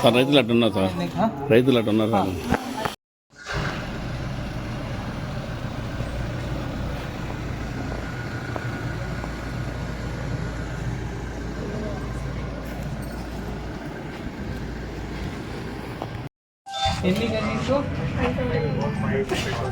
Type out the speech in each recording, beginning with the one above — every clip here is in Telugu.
సార్ రైతులు అటు ఉన్నారు? సార్ రైతులు అటు ఉన్నారు? సార్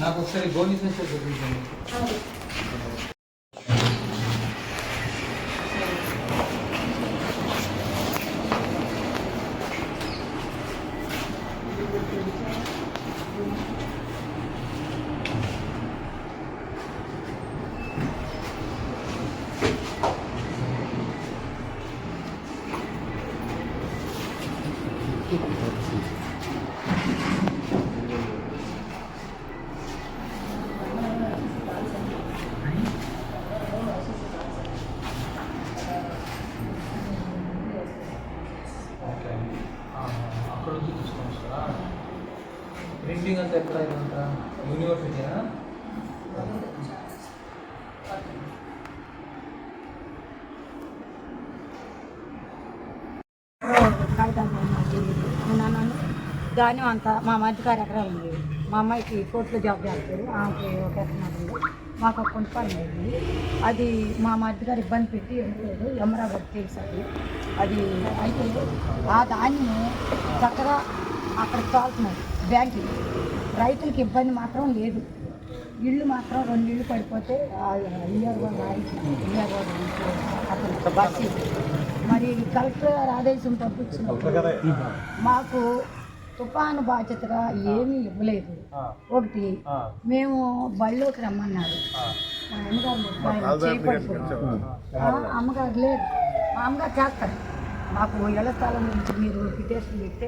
నాకు ఒకసారి గోని సంచి చూపించండి ఓకే అక్కడ నుంచి తీసుకొని వస్తారా ప్రింటింగ్ అంతా ఎక్కడ ఇదంతా యూనివర్సిటీనా అన్నాను ధాన్యం అంతా మా మధ్యకారు ఎకరాలు ఉంది మా అమ్మాయికి కోర్టులో జాబ్ చేస్తారు. ఆమెకి ఒక ఎకరం ఉంది మాకు ఒక కొంత పని ఉంది అది మా మధ్యగారు ఇబ్బంది పెట్టి వెళ్ళలేదు ఎమరా గారు తెలుసు అది అది అయితే ఆ ధాన్యం చక్కగా అక్కడ తోలుతున్నారు బ్యాంకుకి రైతులకి ఇబ్బంది మాత్రం లేదు. ఇల్లు మాత్రం రెండు ఇళ్ళు పడిపోతే మరి కలెక్టర్ గారు ఆదేశం పంపించినప్పుడు మాకు తుఫాను బాధ్యతగా ఏమీ ఇవ్వలేదు. ఒకటి మేము బళ్ళోకి రమ్మన్నారు. మా అమ్మగారు అమ్మగారు లేదు మా అమ్మగారు చేస్తారు. మాకు ఇళ్ళ స్థలం గురించి మీరు పిటిషన్ పెడితే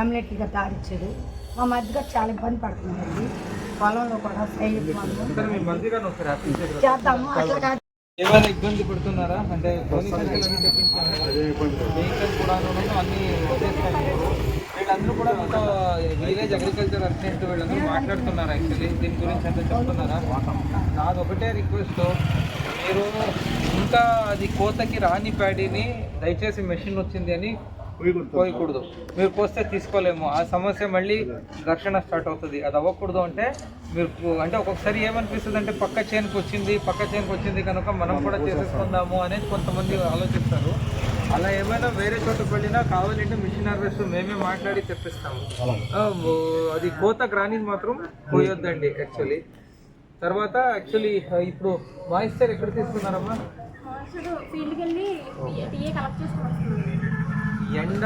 ఎమ్లెట్గా దారిచ్చారు. మా మధ్యగా చాలా ఇబ్బంది పడుతున్నారండి పొలంలో కూడా చేద్దాము. అట్లా కాదు. ఏమైనా ఇబ్బంది పడుతున్నారా? అంటే అన్ని వీళ్ళందరూ కూడా మీతో విలేజ్ అగ్రికల్చర్ అసిస్టెంట్ వీళ్ళందరూ మాట్లాడుతున్నారు యాక్చువల్లీ దీని గురించి అంతా చెప్తున్నారా? నాది ఒకటే రిక్వెస్ట్ మీరు ఇంకా అది కోతకి రాని ప్యాడీని దయచేసి మెషిన్ వచ్చింది అని పోయకూడదు. మీరు కోస్తే తీసుకోలేము. ఆ సమస్య మళ్ళీ ఘర్షణ స్టార్ట్ అవుతుంది. అది అవ్వకూడదు అంటే మీరు అంటే ఒక్కొక్కసారి ఏమనిపిస్తుంది అంటే పక్క చేనుకు వచ్చింది పక్క చేనుకు వచ్చింది కనుక మనం కూడా చేసేసుకుందాము అనేది కొంతమంది ఆలోచిస్తారు. అలా ఏమైనా వేరే చోట వెళ్ళినా కావాలంటే మిషన్ హార్వెస్ట్ మేమే మాట్లాడి తెప్పిస్తాము. అది కోతకు రానిది మాత్రం పోయొద్దండి యాక్చువల్లీ తర్వాత యాక్చువల్లీ ఇప్పుడు మాయిశ్చర్ ఎక్కడ తీసుకున్నారమ్మా? ఎండ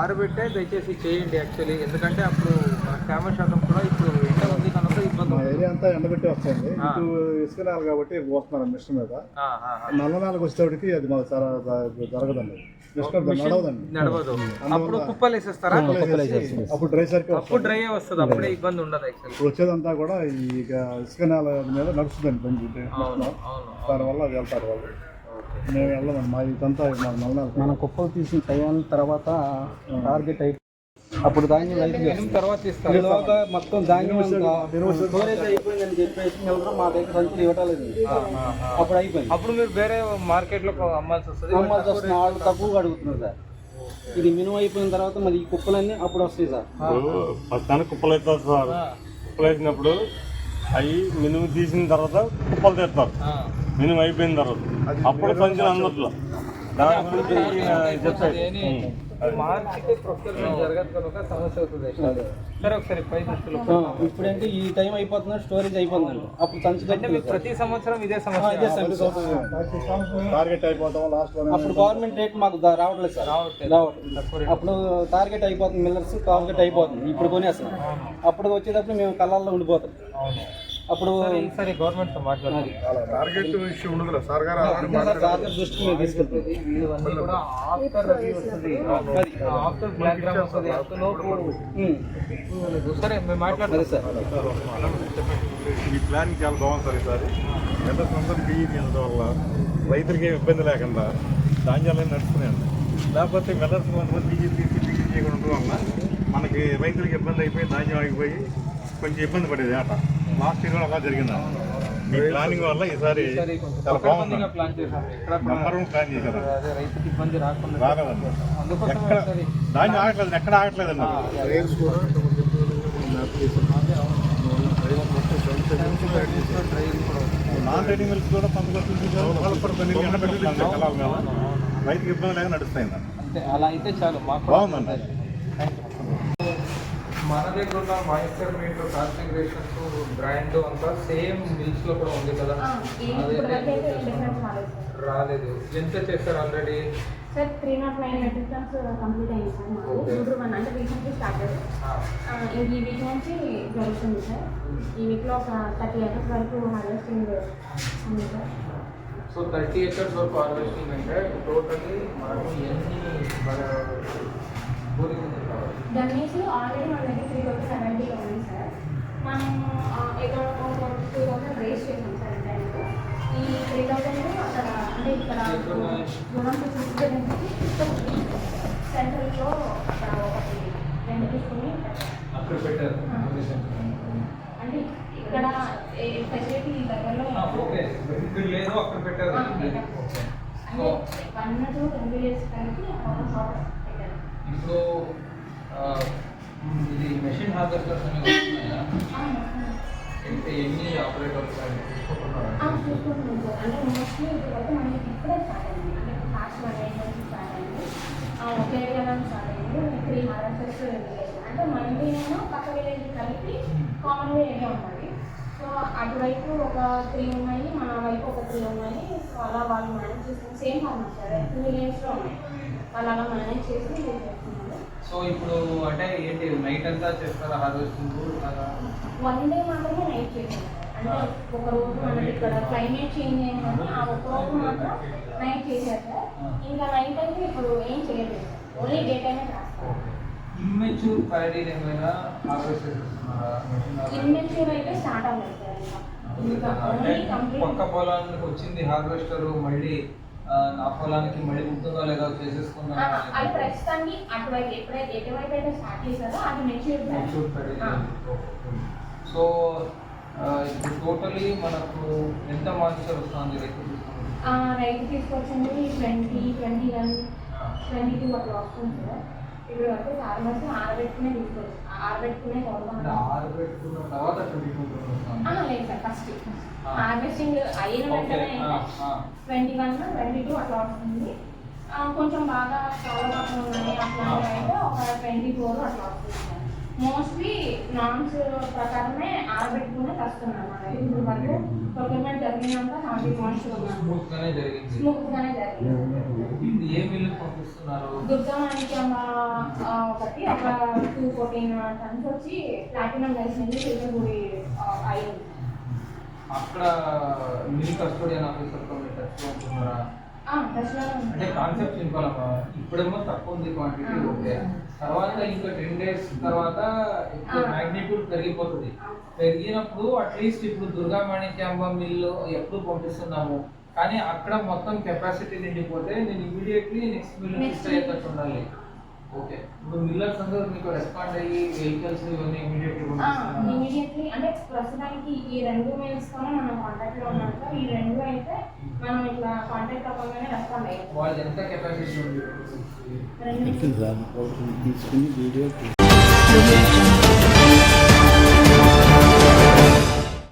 ఆరబెట్టే దయచేసి చేయండి యాక్చువల్లీ ఎందుకంటే అప్పుడు తేమ శాతం కూడా ఇప్పుడు ఎండ ఉంది కనుక ఇబ్బంది మా ఉంటుంది. ఏరియా అంతా ఎండబెట్టి వస్తుంది. ఇటు ఇసుక నేల కాబట్టి పోస్తున్నారు మిషన్ మీద. నల్ల నేలకు వచ్చేటప్పటికి అది మాకు చాలా జరగదండి. నడవదు. అప్పుడు కుప్పలు వేసేస్తారా? అప్పుడు డ్రై సర్కిల్ అప్పుడు డ్రై వస్తుంది. అప్పుడే ఇబ్బంది ఉండదు ఇప్పుడు వచ్చేదంతా కూడా ఈ ఇక ఇసుక నేల మీద నడుస్తుందండి బండి. అవును దానివల్ల వెళ్తారు వాళ్ళు. మేము వెళ్ళమండి. మా ఇదంతా మా నల్ల నేల. మనం కుప్పలు తీసిన టైం తర్వాత టార్గెట్ అయి అప్పుడు మినిమం తర్వాత ఇస్తారు మొత్తం ధాన్యం అంతా స్టోరేజ్ అయిపోయిందని చెప్పేసి ఎవరో మా దగ్గర సంచులు ఇవ్వటాలేదు అప్పుడు అయిపోయింది. అప్పుడు మీరు వేరే మార్కెట్లో అమ్మాల్సి వస్తుంది? అమ్మాల్సి వాళ్ళు తక్కువగా అడుగుతున్నారు సార్. ఇది మినిమం అయిపోయిన తర్వాత మరి ఈ కుప్పలన్నీ అప్పుడు వస్తాయి సార్. ప్రస్తుతానికి కుప్పలు ఎత్తారు సార్. కుప్పలు వేసినప్పుడు అవి మినుము తీసిన తర్వాత కుప్పలు తెస్తారు. మినుము అయిపోయిన తర్వాత. అప్పుడు సంచులు అందట్లో దాని గురించి చెప్తాడు మార్చికి ప్రొక్యూర్మెంట్ జరగదు కనుక సమస్య అవుతుంది. సరే ఒకసారి పై దృష్టిలో ఇప్పుడంటే? ఈ టైం అయిపోతున్నా స్టోరేజ్ అయిపోతుందండి అప్పుడు సంచి అంటే మీకు ప్రతి సంవత్సరం ఇదే ఇదే సమస్య. సంచి టార్గెట్ అయిపోతాం లాస్ట్ అప్పుడు గవర్నమెంట్ రేట్ మాకు రావట్లేదు సార్. రావట్లేదు. రావట్లేదు. అప్పుడు టార్గెట్ అయిపోతుంది. మిల్లర్స్ టార్గెట్ అయిపోతుంది. ఇప్పుడు కొనేస్తున్నాం. అప్పుడు వచ్చేటప్పుడు మేము కళ్ళల్లో ఉండిపోతాం. అప్పుడు సరే ఈసారి గవర్నమెంట్తో మాట్లాడాలి టార్గెట్ ఇష్యూ ఉండదు సార్ గారు సార్ టార్గెట్ దృష్టికి మేము తీసుకెళ్తాం ఇవన్నీ కూడా ఆఫ్టర్ రవి వస్తుంది. ఆఫ్టర్ బ్లాక్ గ్రామ్ వస్తుంది. అంతలోపు ఉమ్. సరే మేము మాట్లాడతాం సార్ ఈ ప్లాన్ చాలా బాగుంది సార్ ఈసారి. ఎంత సందర్భం బియ్యం తీయడం వల్ల రైతులకి ఏం ఇబ్బంది లేకుండా ధాన్యాలన్నీ నడుస్తున్నాయండి లేకపోతే మెల్లర్స్ కొంతమంది బియ్యం తీసి బియ్యం చేయకుండా ఉండడం వల్ల మనకి రైతులకి ఇబ్బంది అయిపోయి ధాన్యం ఆగిపోయి కొంచెం ఇబ్బంది పడేది ఆట. లాస్ట్ ఇయర్ అలా జరిగింది? మీ ప్లానింగ్ వల్ల ఈసారి చాలా బాగుంది? నెంబర్ వన్ ప్లాన్ చేశారు? అందుకోసం ఎక్కడ? ధాన్యం ఆగట్లేదు ఎక్కడ కూడా నాన్ రైడింగ్ మిల్స్ కూడా కూడా కొన్ని ఎండ మీద రైతుకి ఇబ్బంది లేక నడుస్తాయిందండి అంతే అలా అయితే చాలు. మాకు కూడా బాగుందండి. మన దగ్గర ఉన్న మాయిశ్చర్ మీటర్ కాన్ఫిగరేషన్స్ బ్రాండ్ అంతా సేమ్ మిల్స్లో కూడా ఉంది కదా. రాలేదు. ఎంత చేస్తారు already? Sir three nought nine metric tons complete అయింది సార్ మాకు. గుంటూరు వన్ అంటే రీసెంట్లీ స్టార్ట్ అయ్యింది ఇంక ఈ వీక్ నుంచి జరుగుతుంది సార్. ఈ వీక్లో ఒక థర్టీ ఎకర్స్ వరకు హార్వెస్టింగ్ ఉంది సార్. సో థర్టీ ఎకర్స్ వరకు హార్వెస్టింగ్ అంటే టోటల్లీ మనకు ఎన్ని గణేష్ ఆల్రెడీ మన దగ్గర త్రీ థౌసండ్ సెవెంటీలో ఉంది సార్ మనం ఏదో టూ థౌసండ్ రేస్ చేసాం సార్ టైంలో ఈ త్రీ థౌసండ్ అక్కడ అంటే ఇక్కడ గుణం సెంట్రల్లో అక్కడ ఒకటి రెండు తీసుకుని అక్కడ పెట్టారు. అంటే ఇక్కడ ఫెసిలిటీ దగ్గరలో ఓకే. ఇక్కడ లేదు అక్కడ పెట్టారు. వన్ టూ రెండు ఇయర్స్ కలిపి ఒక పెట్టారు ఇప్పుడు ఇది మెషిన్ హార్వెస్టర్స్ అనేవి వస్తున్నాయా? అంటే ఎన్ని ఆపరేటర్స్ అవుతాయి సార్. అంటే మోస్ట్లీ ఇప్పుడు మనకి ఇప్పుడే స్టార్ట్ అంటే ఫాస్ట్ వన్ ఎయిట్ అయింది. ఒక ఏరియాలో త్రీ హార్వెస్టర్స్ అంటే మంది నేను పక్క విలేజ్ కలిపి కామన్గా ఏరియా ఉన్నది. సో అటువైపు ఒక త్రీ ఉన్నాయి మన వైపు ఒక త్రీ ఉన్నాయి. సో అలా వాళ్ళు మేనేజ్ చేసిన సేమ్ ఫార్మర్ సార్. టూ విలేజ్లో ఉన్నాయి. వాళ్ళు అలా మేనేజ్ చేసి సో ఇప్పుడు అంటే ఏంటి నైట్ అంతా చేస్తారా హార్వెస్టింగ్ వన్ డే మాత్రమే నైట్ చేసాం అంటే ఒక రోజు మనకి ఇక్కడ క్లైమేట్ చేంజ్ అయిందని ఆ ఒక రోజు మాత్రం నైట్ చేశారు సార్ ఇంకా నైట్ అయితే ఇప్పుడు ఏం చేయలేదు. ఓన్లీ డే టైమే రాస్తారు ఇమ్మెచ్యూర్ ప్యాడీ ఏమైనా హార్వెస్ట్ చేస్తున్నారా? ఇన్వెంచర్ అయితే స్టార్ట్ అవ్వలేదు. సార్ ఇంకా పక్క పొలానికి వచ్చింది హార్వెస్టర్ మళ్ళీ నా పొలానికి మళ్ళీ ఉంటుందో లేదో చేసేసుకుందాం అది ప్రస్తుతానికి అటువైపు ఎప్పుడైతే ఎటువైపు అయితే స్టార్ట్ చేశారో అది మెచ్యూర్ సో ఇప్పుడు టోటలీ మనకు ఎంత మాన్సర్ వస్తుంది రైతు రైతు తీసుకొచ్చింది twenty twenty one twenty two అట్లా వస్తుంది సార్. ఇప్పుడు వరకు ఫార్మర్స్ ఆరబెట్టుకునే తీసుకోవచ్చు ఆరబెట్టుకునే అంటే కొడతాం ఆరు పెట్టుకున్న తర్వాత ట్వంటీ టూ వస్తుంది లేదు సార్ ఫస్ట్ హార్వెస్టింగ్ అయిన వెంటనే ట్వంటీ వన్ ట్వంటీ టూ అట్లా వస్తుంది. కొంచెం బాగా చాలా ఉన్నాయి అట్లాంటివి అయితే ఒక ట్వంటీ ఫోర్ అట్లా వస్తుంది. మోస్ట్లీ నామ్స్ ప్రకారమే ఇప్పుడు వరకు ప్రొక్యూర్మెంట్ జరిగినాక నాటి మోస్ట్ ఉన్నాను స్మూత్ గానే జరిగింది. స్మూత్గానే జరిగింది. ఏ మిల్లు పంపిస్తున్నారు? ఆ, ఒకటి ఒక టూ ఫోర్టీన్ టన్స్ వచ్చి ప్లాటినం లైసెన్స్ చిల్లగుడి అయింది అక్కడ మిల్ కస్టోడియన్ ఆఫీసర్తో మీరు టచ్లో ఉంటున్నారా? అంటే కాన్సెప్ట్ సింపుల్ ఇప్పుడేమో తక్కువ ఉంది క్వాంటిటీ ఓకే. తర్వాత ఇంకా టెన్ డేస్ తర్వాత. మ్యాగ్నిట్యూడ్ పెరిగిపోతుంది. పెరిగినప్పుడు అట్లీస్ట్ ఇప్పుడు దుర్గా మాణిక్యాంబ మిల్లు ఎప్పుడు పంపిస్తున్నాము? కానీ అక్కడ మొత్తం కెపాసిటీ నిండిపోతే నేను ఇమీడియట్లీ నెక్స్ట్ మిల్ షిఫ్ట్ అయ్యేటట్టు ఉండాలి. ఓకే. ఇప్పుడు మిల్లర్స్ అందరూ మీకు రెస్పాండ్ అయ్యి వెహికల్స్ ఇవన్నీ ఇమీడియట్లీ అంటే ప్రస్తుతానికి ఈ రెండు మెయిల్స్తోనే మనం కాంటాక్ట్లో ఉన్నాం సార్ ఈ రెండు అయితే మనం ఇట్లా కాంటాక్ట్ అవ్వగానే రెస్పాండ్ అయ్యాం. వాళ్ళది ఎంత కెపాసిటీ ఉంది? తీసుకుని వీడియో.